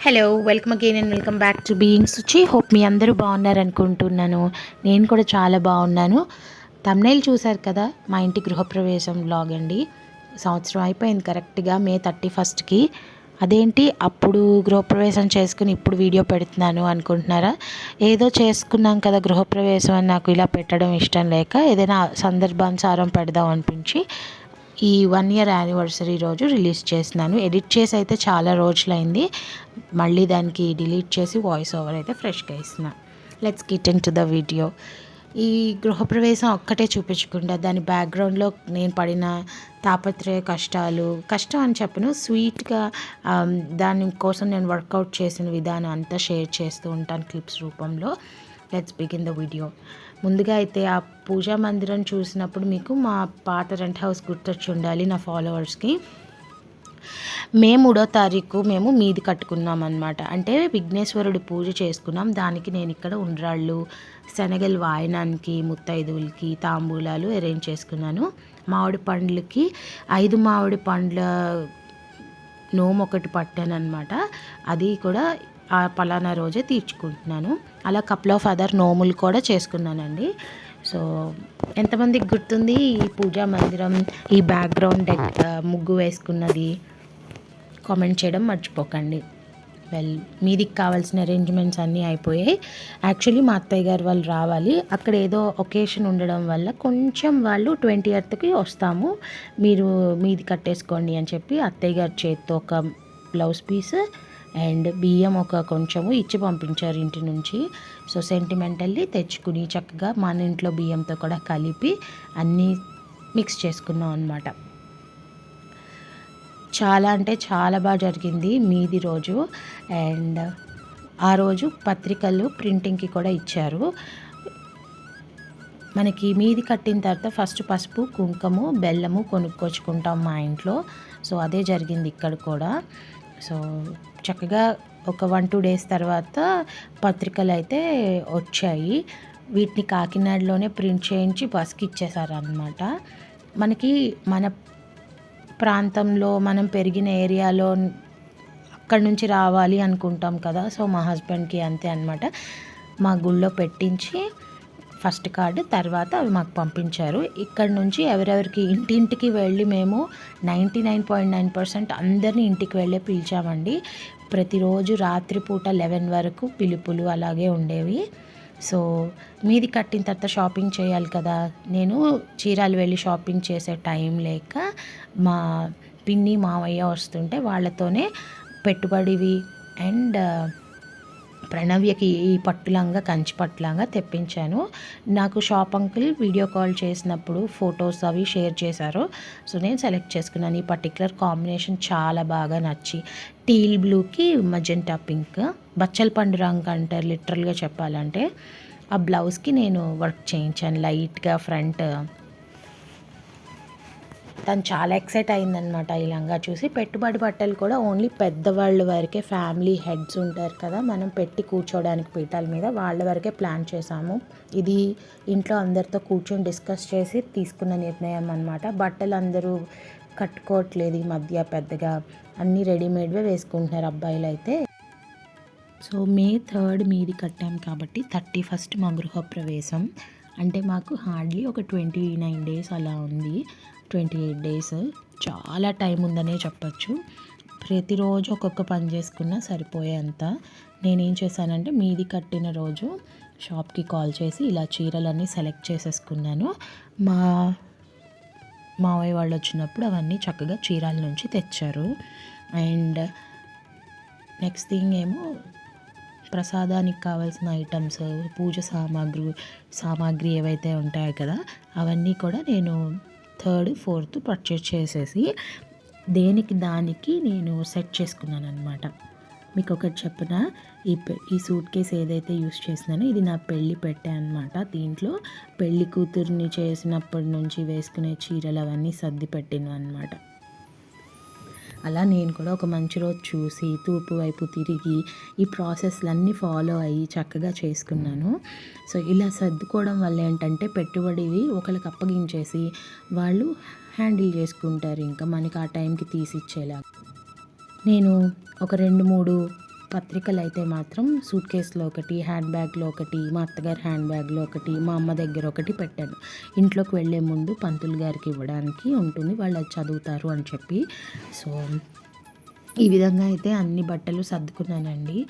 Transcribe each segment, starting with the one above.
Hello welcome again and welcome back to being Suchi hope మీ అందరూ బాగున్నారు అనుకుంటున్నాను. నేను కూడా చాలా బాగున్నాను. తమ్నైల్ చూశారు కదా మా ఇంటి గృహప్రవేశం బ్లాగ్ అండి. సంవత్సరం అయిపోయింది కరెక్ట్గా మే థర్టీ ఫస్ట్కి అదేంటి అప్పుడు గృహప్రవేశం చేసుకుని ఇప్పుడు వీడియో పెడుతున్నాను అనుకుంటున్నారా? ఏదో చేసుకున్నాం కదా గృహప్రవేశం అని నాకు ఇలా పెట్టడం ఇష్టం లేక ఏదైనా సందర్భానుసారం పెడదాం అనిపించి ఈ వన్ ఇయర్ యానివర్సరీ రోజు రిలీజ్ చేసినాను. ఎడిట్ చేసి అయితే చాలా రోజులైంది. మళ్ళీ దానికి డిలీట్ చేసి వాయిస్ ఓవర్ అయితే ఫ్రెష్గా ఇస్తున్నా. Let's get into the video ఈ గృహప్రవేశం ఒక్కటే చూపించకుండా దాని బ్యాక్గ్రౌండ్లో నేను పడిన తాపత్రయ కష్టాలు కష్టం అని చెప్పను. స్వీట్గా um, దాని కోసం నేను వర్కౌట్ చేసిన విధానం అంతా షేర్ చేస్తూ ఉంటాను క్లిప్స్ రూపంలో. లెట్స్ బిగిన్ ద వీడియో ముందుగా అయితే ఆ పూజా మందిరం చూసినప్పుడు మీకు మా పాత రెంట్ హౌస్ గుర్తొచ్చి ఉండాలి నా ఫాలోవర్స్కి. మే మూడో తారీఖు మేము మీది కట్టుకున్నాం అనమాట అంటే విఘ్నేశ్వరుడు పూజ చేసుకున్నాం. దానికి నేను ఇక్కడ ఉండ్రాళ్ళు శనగలు వాయనానికి ముత్తైదువులకి తాంబూలాలు అరేంజ్ చేసుకున్నాను. మామిడి పండ్లకి ఐదు మామిడి పండ్ల నోము ఒకటి పట్టాను అనమాట అది కూడా ఆ పలానా రోజే తీర్చుకుంటున్నాను. అలా కపుల్ ఆఫ్ అదర్ నోములు కూడా చేసుకున్నానండి. సో ఎంతమందికి గుర్తుంది ఈ పూజా మందిరం ఈ బ్యాక్గ్రౌండ్ డెక్ ముగ్గు వేసుకున్నది? కామెంట్ చేయడం మర్చిపోకండి. వెల్ మీదికి కావాల్సిన అరేంజ్మెంట్స్ అన్నీ అయిపోయాయి. యాక్చువల్లీ మా అత్తయ్య గారు వాళ్ళు రావాలి. అక్కడ ఏదో ఒకేషన్ ఉండడం వల్ల కొంచెం వాళ్ళు ట్వంటీ ఎర్త్కి వస్తాము. మీరు మీది కట్టేసుకోండి అని చెప్పి అత్తయ్య గారి చేతితో ఒక బ్లౌజ్ పీస్ అండ్ బియ్యం ఒక కొంచెము ఇచ్చి పంపించారు ఇంటి నుంచి. సో సెంటిమెంటల్లీ తెచ్చుకుని చక్కగా మన ఇంట్లో బియ్యంతో కూడా కలిపి అన్నీ మిక్స్ చేసుకున్నాం అనమాట చాలా అంటే చాలా బాగా జరిగింది మీది రోజు. అండ్ ఆ రోజు పత్రికలు ప్రింటింగ్కి కూడా ఇచ్చారు. మనకి మీది కట్టిన తర్వాత ఫస్ట్ పసుపు కుంకుమ బెల్లము కొనుక్కొచ్చుకుంటాం మా ఇంట్లో. సో అదే జరిగింది ఇక్కడ కూడా. సో చక్కగా ఒక వన్ టూ డేస్ తర్వాత పత్రికలు అయితే వచ్చాయి. వీటిని కాకినాడలోనే ప్రింట్ చేయించి బస్కి ఇచ్చేసారనమాట మనకి మన ప్రాంతంలో మనం పెరిగిన ఏరియాలో అక్కడి నుంచి రావాలి అనుకుంటాం కదా సో మా హస్బెండ్కి అంతే అనమాట మా గుళ్ళో పెట్టించి ఫస్ట్ కార్డు తర్వాత అవి మాకు పంపించారు. ఇక్కడ నుంచి ఎవరెవరికి ఇంటింటికి వెళ్ళి మేము ninety nine point nine percent అందరినీ ఇంటికి వెళ్ళే పిలిచామండి. ప్రతిరోజు రాత్రిపూట లెవెన్ వరకు పిలుపులు అలాగే ఉండేవి. సో మీది కట్టిన తర్వాత షాపింగ్ చేయాలి కదా. నేను చీరాలు వెళ్ళి షాపింగ్ చేసే టైం లేక మా పిన్ని మావయ్య వస్తుంటే వాళ్ళతోనే పెట్టుబడివి అండ్ ప్రణవ్యకి ఈ పట్టులంగా కంచి పట్టులంగా తెప్పించాను. నాకు షాప్ అంకుల్ వీడియో కాల్ చేసినప్పుడు ఫొటోస్ అవి షేర్ చేశారు. సో నేను సెలెక్ట్ చేసుకున్నాను. ఈ పర్టికులర్ కాంబినేషన్ చాలా బాగా నచ్చి టీల్ బ్లూకి మజెంటా పింక్ బచ్చల పండు రంగు అంటారు లిటరల్గా చెప్పాలంటే ఆ బ్లౌజ్కి నేను వర్క్ చేయించాను. లైట్గా ఫ్రంట్ తను చాలా ఎక్సైట్ అయిందనమాట ఈ లంగా చూసి. పెట్టుబడి బట్టలు కూడా ఓన్లీ పెద్దవాళ్ళ వరకే ఫ్యామిలీ హెడ్స్ ఉంటారు కదా మనం పెట్టి కూర్చోవడానికి పీఠాల మీద వాళ్ళ వరకే ప్లాన్ చేసాము ఇది ఇంట్లో అందరితో కూర్చొని డిస్కస్ చేసి తీసుకున్న నిర్ణయం అనమాట బట్టలు అందరూ కట్టుకోవట్లేదు ఈ మధ్య పెద్దగా. అన్నీ రెడీమేడ్వే వేసుకుంటున్నారు అబ్బాయిలు అయితే సో మే థర్డ్ మీది కట్టాం కాబట్టి థర్టీ ఫస్ట్ మా గృహప్రవేశం. అంటే మాకు హార్డ్లీ ఒక ట్వంటీ నైన్ డేస్ అలా ఉంది. Twenty eight days. చాలా టైం ఉందనే చెప్పచ్చు. ప్రతిరోజు ఒక్కొక్క పని చేసుకున్నా సరిపోయేంత. నేనేం చేశానంటే మీది కట్టిన రోజు షాప్కి కాల్ చేసి ఇలా చీరలన్నీ సెలెక్ట్ చేసేసుకున్నాను. మా మావయ్య వాళ్ళు వచ్చినప్పుడు అవన్నీ చక్కగా చీరాల నుంచి తెచ్చారు. అండ్ నెక్స్ట్ థింగ్ ఏమో ప్రసాదానికి కావాల్సిన ఐటమ్స్ పూజ సామాగ్రి సామాగ్రి ఏవైతే ఉంటాయో కదా అవన్నీ కూడా నేను థర్డ్ ఫోర్త్ పర్చేస్ చేసేసి దేనికి దానికి నేను సెట్ చేసుకున్నాను అనమాట మీకు ఒకటి చెప్పిన? ఈ ఈ సూట్ కేస్ ఏదైతే యూస్ చేసినానో ఇది నా పెళ్ళి పెట్టే అనమాట దీంట్లో పెళ్ళి కూతుర్ని చేసినప్పటి నుంచి వేసుకునే చీరలు అవన్నీ సర్ది పెట్టిన అనమాట అలా నేను కూడా ఒక మంచి రోజు చూసి తూర్పు వైపు తిరిగి ఈ ప్రాసెస్లన్నీ ఫాలో అయ్యి చక్కగా చేసుకున్నాను. సో ఇలా సర్దుకోవడం వల్ల ఏంటంటే పెట్టుబడివి ఒకరికి అప్పగించేసి వాళ్ళు హ్యాండిల్ చేసుకుంటారు. ఇంకా మనకి ఆ టైంకి తీసిచ్చేలా నేను ఒక రెండు మూడు పత్రికలు అయితే మాత్రం సూట్ కేసులో ఒకటి హ్యాండ్ బ్యాగ్లో ఒకటి మా అత్తగారి హ్యాండ్ బ్యాగ్లో ఒకటి మా అమ్మ దగ్గర ఒకటి పెట్టాను. ఇంట్లోకి వెళ్ళే ముందు పంతులు గారికి ఇవ్వడానికి ఉంటుంది వాళ్ళు అది చదువుతారు అని చెప్పి. సో ఈ విధంగా అయితే అన్ని బట్టలు సర్దుకున్నానండి.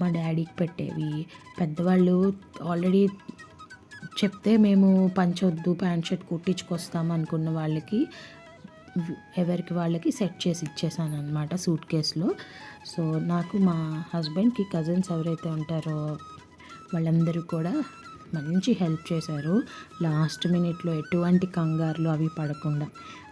మా డాడీకి పెట్టేవి. పెద్దవాళ్ళు ఆల్రెడీ చెప్తే మేము పంచొద్దు ప్యాంట్ షర్ట్ కుట్టించుకొస్తాం అనుకున్న వాళ్ళకి ఎవరికి వాళ్ళకి సెట్ చేసి ఇచ్చేసాను అనమాట సూట్ కేసులో సో నాకు మా హస్బెండ్కి కజిన్స్ ఎవరైతే ఉంటారో వాళ్ళందరూ కూడా మంచి హెల్ప్ చేశారు. లాస్ట్ మినిట్లో ఎటువంటి కంగారులు అవి పడకుండా.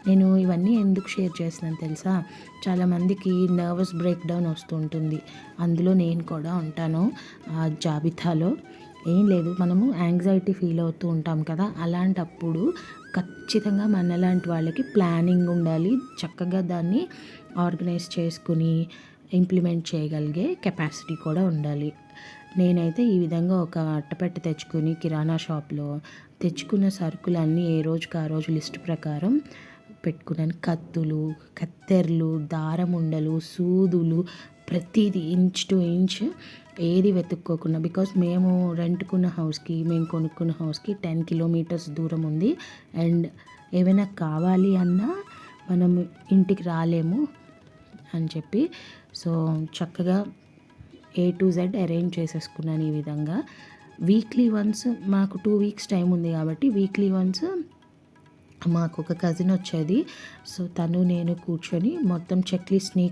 నేను ఇవన్నీ ఎందుకు షేర్ చేస్తున్నాను తెలుసా? చాలామందికి నర్వస్ బ్రేక్ డౌన్ వస్తుంటుంది. అందులో నేను కూడా ఉంటాను ఆ జాబితాలో. ఏం లేదు మనము యాంగ్జైటీ ఫీల్ అవుతూ ఉంటాం కదా. అలాంటప్పుడు ఖచ్చితంగా మనలాంటి వాళ్ళకి ప్లానింగ్ ఉండాలి. చక్కగా దాన్ని ఆర్గనైజ్ చేసుకుని ఇంప్లిమెంట్ చేయగలిగే కెపాసిటీ కూడా ఉండాలి. నేనైతే ఈ విధంగా ఒక అట్టపెట్ట తెచ్చుకుని కిరాణా షాప్లో తెచ్చుకున్న సరుకులన్నీ ఏ రోజుకి ఆ రోజు లిస్ట్ ప్రకారం పెట్టుకున్నాను. కత్తులు కత్తెరలు దారం ఉండలు సూదులు ప్రతిదీ ఇంచ్ టు ఇంచ్ ఏది వెతుక్కోకుండా బికాస్ మేము రెంట్కున్న హౌస్కి మేము కొనుక్కున్న హౌస్కి టెన్ కిలోమీటర్స్ దూరం ఉంది. అండ్ ఏమైనా కావాలి అన్నా మనం ఇంటికి రాలేము అని చెప్పి సో చక్కగా ఏ టు జెడ్ అరేంజ్ చేసేసుకున్నాను ఈ విధంగా. వీక్లీ వన్స్ మాకు టూ వీక్స్ టైం ఉంది కాబట్టి వీక్లీ వన్స్ మాకు ఒక కజిన్ వచ్చేది. సో తను నేను కూర్చొని మొత్తం చెక్ లిస్ట్ని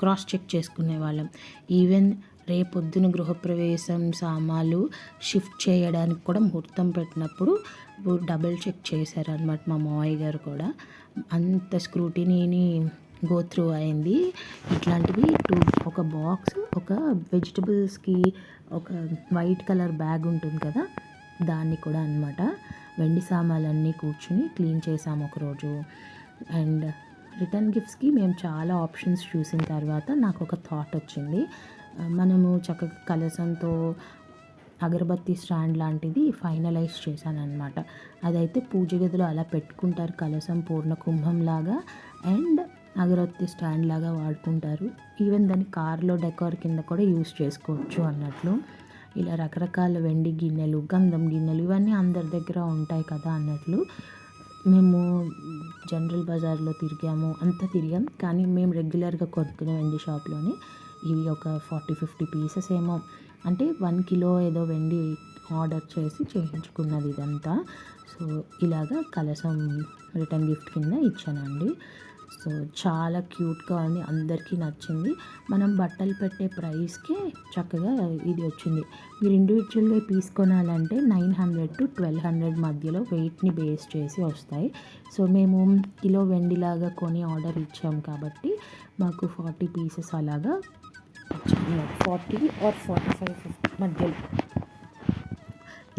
క్రాస్ చెక్ చేసుకునే వాళ్ళం. ఈవెన్ రేపొద్దున గృహప్రవేశం సామాన్లు షిఫ్ట్ చేయడానికి కూడా ముహూర్తం పెట్టినప్పుడు డబుల్ చెక్ చేశారనమాట మా మావయ్య గారు కూడా. అంత స్క్రూటినీని గో త్రూ అయింది. ఇట్లాంటివి టూ ఒక బాక్స్ ఒక వెజిటబుల్స్కి ఒక వైట్ కలర్ బ్యాగ్ ఉంటుంది కదా దాన్ని కూడా అన్నమాట. వెండి సామాన్లన్నీ కూర్చుని క్లీన్ చేసాము ఒకరోజు. అండ్ రిటర్న్ గిఫ్ట్స్కి మేము చాలా ఆప్షన్స్ చూసిన తర్వాత నాకు ఒక థాట్ వచ్చింది. మనము చక్కగా కలసంతో అగరబత్తి స్టాండ్ లాంటిది ఫైనలైజ్ చేశాను అనమాట అదైతే పూజ గదిలో అలా పెట్టుకుంటారు కలసం పూర్ణ కుంభం లాగా అండ్ అగరబత్తి స్టాండ్ లాగా వాడుకుంటారు. ఈవెన్ దాన్ని కార్లో డెకార్ కింద కూడా యూస్ చేసుకోవచ్చు అన్నట్లు. ఇలా రకరకాల వెండి గిన్నెలు గంధం గిన్నెలు ఇవన్నీ అందరి దగ్గర ఉంటాయి కదా అన్నట్లు. మేము జనరల్ బజార్లో తిరిగాము అంతా తిరిగాం. కానీ మేము రెగ్యులర్గా కొనుక్కునే వెండి షాప్లోనే ఇవి ఒక ఫార్టీ ఫిఫ్టీ పీసెస్ ఏమో. అంటే వన్ కిలో ఏదో వెండి ఆర్డర్ చేసి చేయించుకున్నది ఇదంతా. సో ఇలాగా కలసం రిటర్న్ గిఫ్ట్ కింద ఇచ్చానండి. సో చాలా క్యూట్గా ఉంది అందరికీ నచ్చింది. మనం బట్టలు పెట్టే ప్రైస్కే చక్కగా ఇది వచ్చింది. మీరు ఇండివిజువల్గా పీస్ కొనాలంటే nine hundred to twelve hundred మధ్యలో వెయిట్ని బేస్ చేసి వస్తాయి. సో మేము కిలో వెండిలాగా కొని ఆర్డర్ ఇచ్చాం కాబట్టి మాకు ఫార్టీ పీసెస్ అలాగా ఫార్టీ ఆర్ ఫార్టీ ఫైవ్ మధ్యలో.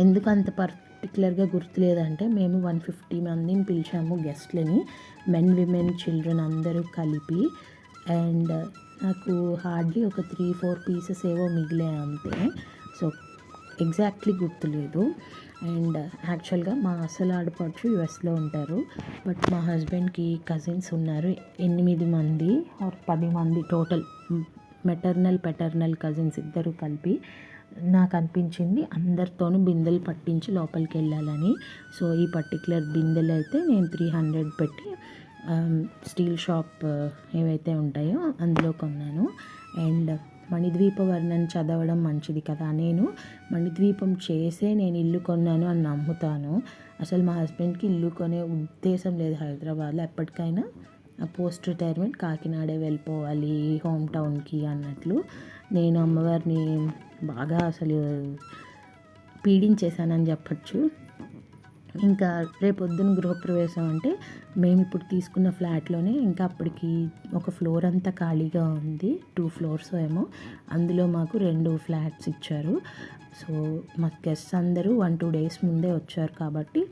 ఎందుకు అంత పర్టికులర్గా గుర్తులేదంటే మేము వన్ ఫిఫ్టీ మందిని పిలిచాము గెస్ట్లని మెన్ విమెన్ చిల్డ్రన్ అందరూ కలిపి. అండ్ uh, నాకు హార్డ్లీ ఒక త్రీ ఫోర్ పీసెస్ ఏవో మిగిలే అంతే. సో ఎగ్జాక్ట్లీ గుర్తులేదు. అండ్ యాక్చువల్గా uh, మా అసలు ఆడపడుచు యుఎస్లో ఉంటారు. బట్ మా హస్బెండ్కి కజిన్స్ ఉన్నారు ఎనిమిది మంది ఆర్ పది మంది టోటల్ మెటర్నల్ పెటర్నల్ కజిన్స్ ఇద్దరు కలిపి. నాకు అనిపించింది అందరితోనూ బిందెలు పట్టించి లోపలికి వెళ్ళాలని సో ఈ పర్టికులర్ బిందెలు అయితే నేను త్రీ హండ్రెడ్ పెట్టి స్టీల్ షాప్ ఏవైతే ఉంటాయో అందులో కొన్నాను. అండ్ మణిద్వీప వర్ణన చదవడం మంచిది కదా. నేను మణిద్వీపం చేసే నేను ఇల్లు కొన్నాను అని నమ్ముతాను. అసలు మా హస్బెండ్కి ఇల్లు కొనే ఉద్దేశం లేదు హైదరాబాద్లో. ఎప్పటికైనా పోస్ట్ రిటైర్మెంట్ కాకినాడే వెళ్ళిపోవాలి హోమ్ టౌన్కి అన్నట్లు. నేను అమ్మవారిని బాగా అసలు పీడించేశానని చెప్పచ్చు. ఇంకా రేపొద్దున గృహప్రవేశం అంటే మేము ఇప్పుడు తీసుకున్న ఫ్లాట్లోనే ఇంకా అప్పటికి ఒక ఫ్లోర్ అంతా ఖాళీగా ఉంది. టూ ఫ్లోర్స్ ఏమో. అందులో మాకు రెండు ఫ్లాట్స్ ఇచ్చారు. సో మా గెస్ట్స్ అందరూ వన్ టూ డేస్ ముందే వచ్చారు కాబట్టి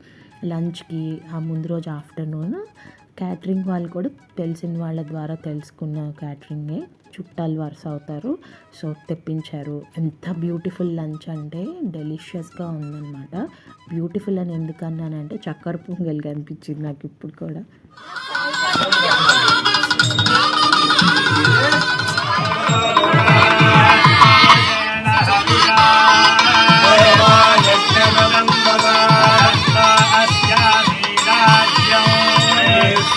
లంచ్కి ఆ ముందు రోజు ఆఫ్టర్నూన్. క్యాటరింగ్ వాళ్ళు కూడా తెలిసిన వాళ్ళ ద్వారా తెలుసుకున్న క్యాటరింగే. చుట్టాలు వరుస అవుతారు. సో తెప్పించారు. ఎంత బ్యూటిఫుల్ లంచ్ అంటే డెలిషియస్గా ఉందన్నమాట. బ్యూటిఫుల్ అని ఎందుకన్నానంటే చక్కెర పొంగల్ కనిపించింది నాకు ఇప్పుడు కూడా.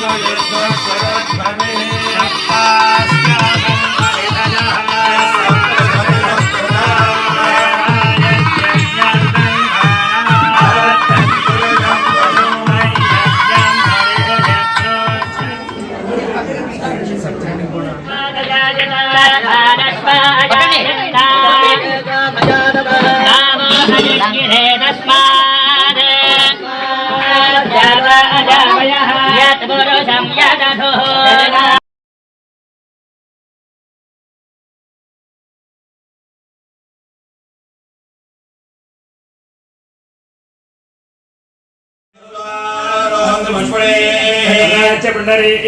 Yeah.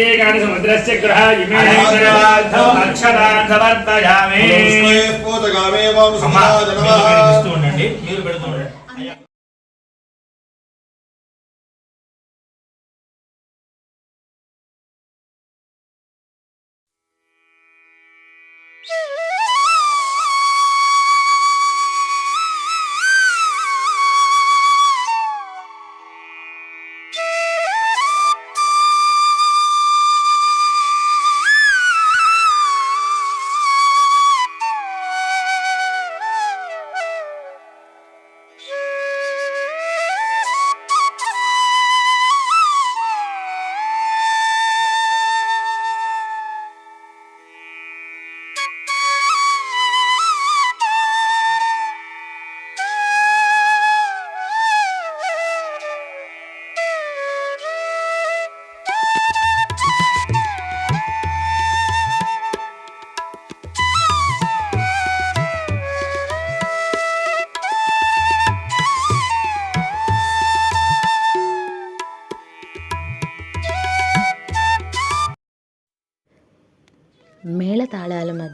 ఏకాని సముద్రస్య గ్రహ ఇమే అక్షరాంధవర్తయామి అమ్మా మీరు పెడుతూ ఉండండి. మీరు పెడుతూ ఉండండి.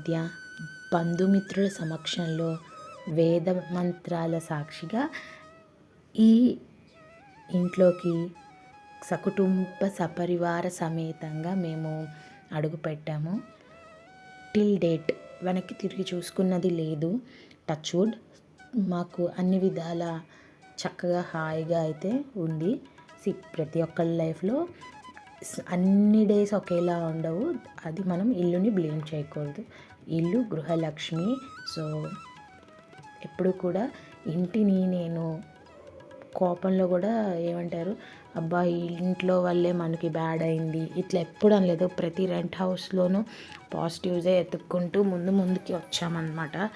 మధ్య బంధుమిత్రుల సమక్షంలో వేద మంత్రాల సాక్షిగా ఈ ఇంట్లోకి సకుటుంబ సపరివార సమేతంగా మేము అడుగుపెట్టాము. టిల్ డేట్ వెనక్కి తిరిగి చూసుకున్నది లేదు. టచ్వుడ్ మాకు అన్ని విధాల చక్కగా హాయిగా అయితే ఉంది. సి ప్రతి ఒక్కళ్ళ లైఫ్లో అన్ని డేస్ ఒకేలా ఉండవు. అది మనం ఇల్లుని బ్లేమ్ చేయకూడదు. ఇల్లు గృహలక్ష్మి. సో ఎప్పుడు కూడా ఇంటిని నేను కోపంలో కూడా ఏమంటారు అబ్బా ఈ ఇంట్లో వల్లే మనకి బ్యాడ్ అయింది. ఇట్లా ఎప్పుడు అనలేదు. ప్రతి రెంట్ హౌస్లోనూ పాజిటివ్సే ఎత్తుక్కుంటూ ముందు ముందుకి వచ్చామన్నమాట.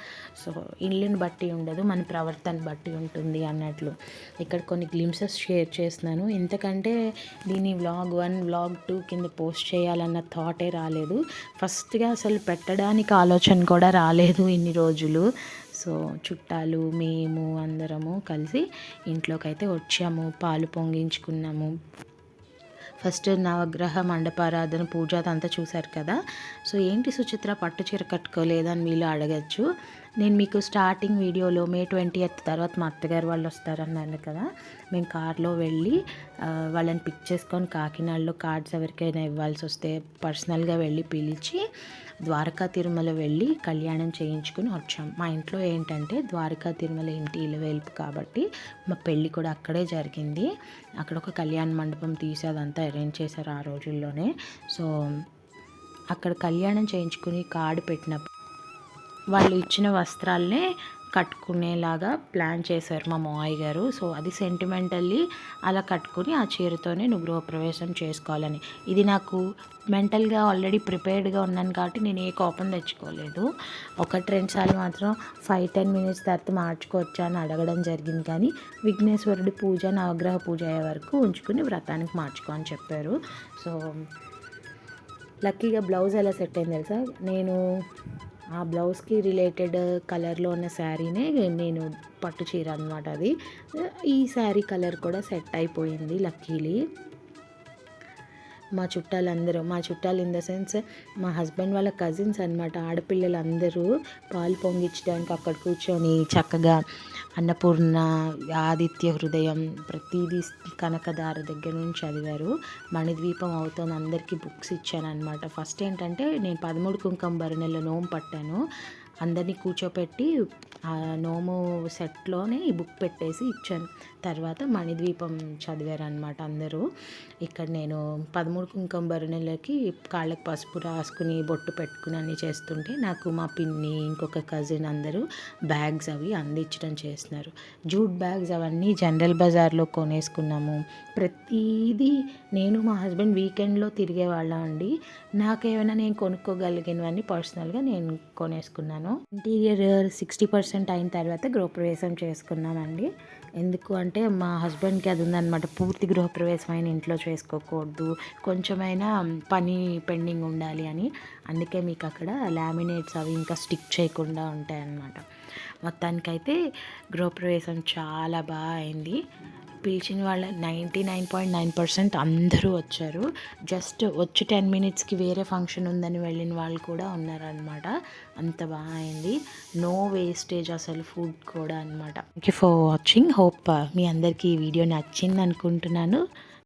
సో ఇల్లుని బట్టి ఉండదు మన ప్రవర్తన బట్టి ఉంటుంది అన్నట్లు. ఇక్కడ కొన్ని గ్లిమ్సెస్ షేర్ చేస్తున్నాను. ఎందుకంటే దీని వ్లాగ్ వన్ వ్లాగ్ టూ కింద పోస్ట్ చేయాలన్న థాటే రాలేదు. ఫస్ట్గా అసలు పెట్టడానికి ఆలోచన కూడా రాలేదు ఇన్ని రోజులు. సో చుట్టాలు మేము అందరము కలిసి ఇంట్లోకైతే వచ్చాము పాలు పొంగించుకున్నాము. ఫస్ట్ నవగ్రహ మండపారాధన పూజ అదంతా చూశారు కదా? సో ఏంటి సుచిత్ర పట్టు చీర కట్టుకోలేదని మీరు అడగచ్చు. నేను మీకు స్టార్టింగ్ వీడియోలో మే ట్వంటీ ఎయిత్ తర్వాత మా అత్తగారు వాళ్ళు వస్తారన్నాను కదా? మేము కార్లో వెళ్ళి వాళ్ళని పిక్ చేసుకొని కాకినాడలో కార్డ్స్ ఎవరికైనా ఇవ్వాల్సి వస్తే పర్సనల్గా వెళ్ళి పిలిచి ద్వారకా తిరుమల వెళ్ళి కళ్యాణం చేయించుకుని వచ్చాం. మా ఇంట్లో ఏంటంటే ద్వారకా తిరుమల ఇంటి ఇలవేల్పు కాబట్టి మా పెళ్ళి కూడా అక్కడే జరిగింది. అక్కడ ఒక కళ్యాణ మండపం తీసి అదంతా అరేంజ్ చేశారు ఆ రోజుల్లోనే. సో అక్కడ కళ్యాణం చేయించుకుని కార్డు పెట్టినప్పుడు వాళ్ళు ఇచ్చిన వస్త్రాలనే కట్టుకునేలాగా ప్లాన్ చేశారు మా మావయ్య గారు. సో అది సెంటిమెంటల్లీ అలా కట్టుకుని ఆ చీరతోనే నువ్వు గృహప్రవేశం చేసుకోవాలని. ఇది నాకు మెంటల్గా ఆల్రెడీ ప్రిపేర్డ్గా ఉన్నాను కాబట్టి నేను ఏ కోపం తెచ్చుకోలేదు. ఒకటి రెండు సార్లు మాత్రం ఫైవ్ టెన్ మినిట్స్ తర్వాత మార్చుకోవచ్చా అని అడగడం జరిగింది కానీ విఘ్నేశ్వరుడి పూజ నవగ్రహ పూజ అయ్యే వరకు ఉంచుకుని వ్రతానికి మార్చుకో అని చెప్పారు. సో లక్కీగా బ్లౌజ్ ఎలా సెట్ అయింది తెలుసా? నేను ఆ బ్లౌజ్కి రిలేటెడ్ కలర్లో ఉన్న శారీనే నేను పట్టు చీర అనమాట అది. ఈ శారీ కలర్ కూడా సెట్ అయిపోయింది లక్కీలీ. మా చుట్టాలందరూ మా చుట్టాలు ఇన్ ద సెన్స్ మా హస్బెండ్ వాళ్ళ కజిన్స్ అనమాట ఆడపిల్లలు అందరూ పాలు పొంగించడానికి అక్కడ కూర్చొని చక్కగా అన్నపూర్ణ ఆదిత్య హృదయం ప్రతిదీ కనకదార దగ్గర నుంచి చదివారు. మణిద్వీపం అవుతుంది. అందరికీ బుక్స్ ఇచ్చాను అనమాట ఫస్ట్ ఏంటంటే నేను పదమూడు కుంకుమ భరణలో నోము పట్టాను. అందరినీ కూర్చోపెట్టి ఆ నోము సెట్లోనే ఈ బుక్ పెట్టేసి ఇచ్చాను. తర్వాత మణిద్వీపం చదివారనమాట అందరూ. ఇక్కడ నేను పదమూడు కుంకుమ భరణలకి కాళ్ళకి పసుపు రాసుకుని బొట్టు పెట్టుకుని అన్నీ చేస్తుంటే నాకు మా పిన్ని ఇంకొక కజిన్ అందరూ బ్యాగ్స్ అవి అందించడం చేస్తున్నారు. జూట్ బ్యాగ్స్ అవన్నీ జనరల్ బజార్లో కొనేసుకున్నాము. ప్రతిదీ నేను మా హస్బెండ్ వీకెండ్లో తిరిగే వాళ్ళం అండి. నాకేమైనా నేను కొనుక్కోగలిగినవన్నీ పర్సనల్గా నేను కొనేసుకున్నాను. ఇంటీరియర్ సిక్స్టీ పర్సెంట్ అయిన తర్వాత గృహప్రవేశం చేసుకున్నామండి. ఎందుకు అంటే మా హస్బెండ్కి అది ఉందన్నమాట. పూర్తి గృహప్రవేశం అయిన ఇంట్లో చేసుకోకూడదు. కొంచెమైనా పని పెండింగ్ ఉండాలి అని. అందుకే మీకు అక్కడ లామినేట్స్ అవి ఇంకా స్టిక్ చేయకుండా ఉంటాయన్నమాట. మొత్తానికైతే గృహప్రవేశం చాలా బాగా అయింది. పిలిచిన వాళ్ళ ninety nine point nine percent అందరూ వచ్చారు. జస్ట్ వచ్చి టెన్ మినిట్స్కి వేరే ఫంక్షన్ ఉందని వెళ్ళిన వాళ్ళు కూడా ఉన్నారనమాట అంత బాగా అయింది. నో వేస్టేజ్ అసలు ఫుడ్ కూడా అనమాట thank you for watching hope మీ అందరికీ ఈ వీడియో నచ్చింది అనుకుంటున్నాను